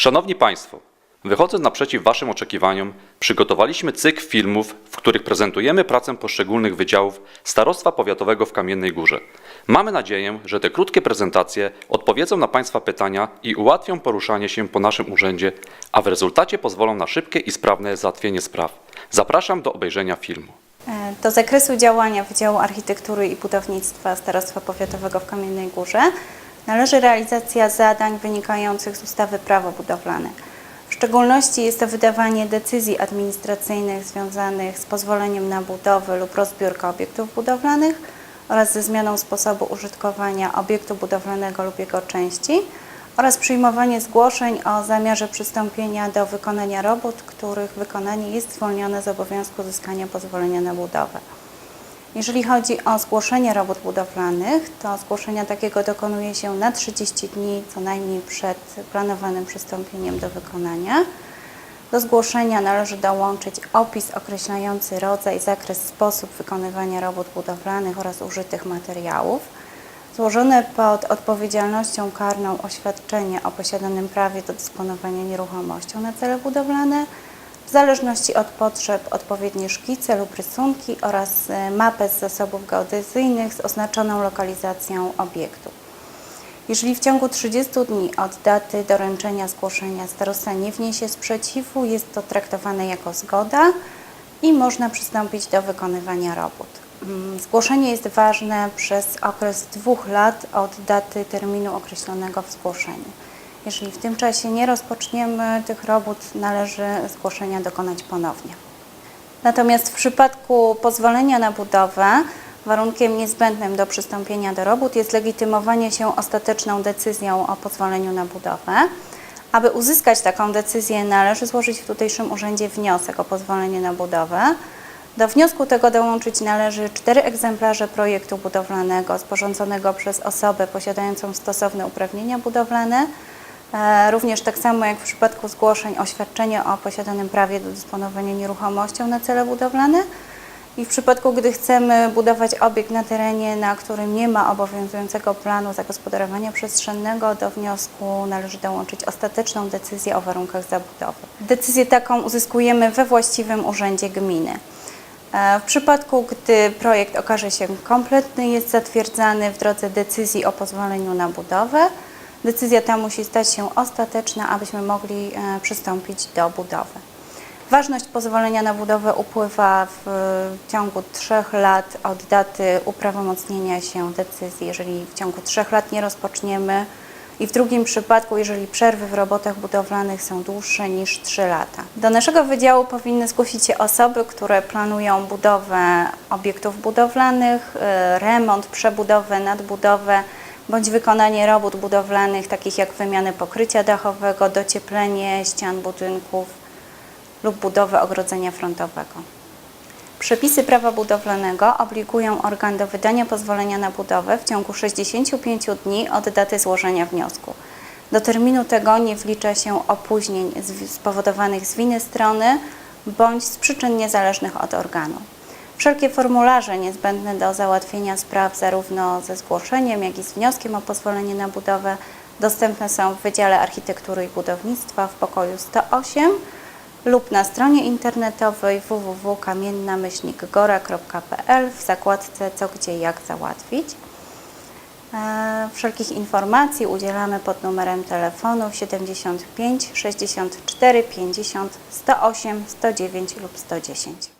Szanowni Państwo, wychodząc naprzeciw Waszym oczekiwaniom, przygotowaliśmy cykl filmów, w których prezentujemy pracę poszczególnych wydziałów Starostwa Powiatowego w Kamiennej Górze. Mamy nadzieję, że te krótkie prezentacje odpowiedzą na Państwa pytania i ułatwią poruszanie się po naszym urzędzie, a w rezultacie pozwolą na szybkie i sprawne załatwienie spraw. Zapraszam do obejrzenia filmu. E, Do zakresu działania Wydziału Architektury i Budownictwa Starostwa Powiatowego w Kamiennej Górze należy realizacja zadań wynikających z ustawy Prawo budowlane. W szczególności jest to wydawanie decyzji administracyjnych związanych z pozwoleniem na budowę lub rozbiórkę obiektów budowlanych oraz ze zmianą sposobu użytkowania obiektu budowlanego lub jego części oraz przyjmowanie zgłoszeń o zamiarze przystąpienia do wykonania robót, których wykonanie jest zwolnione z obowiązku uzyskania pozwolenia na budowę. Jeżeli chodzi o zgłoszenie robót budowlanych, to zgłoszenia takiego dokonuje się na 30 dni co najmniej przed planowanym przystąpieniem do wykonania. Do zgłoszenia należy dołączyć opis określający rodzaj, zakres, sposób wykonywania robót budowlanych oraz użytych materiałów, złożone pod odpowiedzialnością karną oświadczenie o posiadanym prawie do dysponowania nieruchomością na cele budowlane, w zależności od potrzeb odpowiednie szkice lub rysunki oraz e, mapę z zasobów geodezyjnych z oznaczoną lokalizacją obiektu. Jeżeli w ciągu 30 dni od daty doręczenia zgłoszenia starosta nie wniesie sprzeciwu, jest to traktowane jako zgoda i można przystąpić do wykonywania robót. Mm, Zgłoszenie jest ważne przez okres dwóch lat od daty terminu określonego w zgłoszeniu. Jeżeli w tym czasie nie rozpoczniemy tych robót, należy zgłoszenia dokonać ponownie. Natomiast w przypadku pozwolenia na budowę warunkiem niezbędnym do przystąpienia do robót jest legitymowanie się ostateczną decyzją o pozwoleniu na budowę. Aby uzyskać taką decyzję, należy złożyć w tutejszym urzędzie wniosek o pozwolenie na budowę. Do wniosku tego dołączyć należy cztery egzemplarze projektu budowlanego sporządzonego przez osobę posiadającą stosowne uprawnienia budowlane, Również tak samo jak w przypadku zgłoszeń oświadczenie o posiadanym prawie do dysponowania nieruchomością na cele budowlane i w przypadku, gdy chcemy budować obiekt na terenie, na którym nie ma obowiązującego planu zagospodarowania przestrzennego, do wniosku należy dołączyć ostateczną decyzję o warunkach zabudowy. Decyzję taką uzyskujemy we właściwym urzędzie gminy. E, W przypadku, gdy projekt okaże się kompletny, jest zatwierdzany w drodze decyzji o pozwoleniu na budowę. Decyzja ta musi stać się ostateczna, abyśmy mogli e, przystąpić do budowy. Ważność pozwolenia na budowę upływa w e, ciągu trzech lat od daty uprawomocnienia się decyzji. Jeżeli w ciągu trzech lat nie rozpoczniemy i w drugim przypadku, jeżeli przerwy w robotach budowlanych są dłuższe niż 3 lata. Do naszego wydziału powinny zgłosić się osoby, które planują budowę obiektów budowlanych, e, remont, przebudowę, nadbudowę bądź wykonanie robót budowlanych takich jak wymianę pokrycia dachowego, docieplenie ścian budynków lub budowę ogrodzenia frontowego. Przepisy prawa budowlanego obligują organ do wydania pozwolenia na budowę w ciągu 65 dni od daty złożenia wniosku. Do terminu tego nie wlicza się opóźnień spowodowanych z winy strony bądź z przyczyn niezależnych od organu. Wszelkie formularze niezbędne do załatwienia spraw zarówno ze zgłoszeniem, jak i z wnioskiem o pozwolenie na budowę dostępne są w Wydziale Architektury i Budownictwa w pokoju 108 lub na stronie internetowej www.kamienna-gora.pl w zakładce Co, gdzie, jak załatwić. E, Wszelkich informacji udzielamy pod numerem telefonu 75 64 50 108 109 lub 110.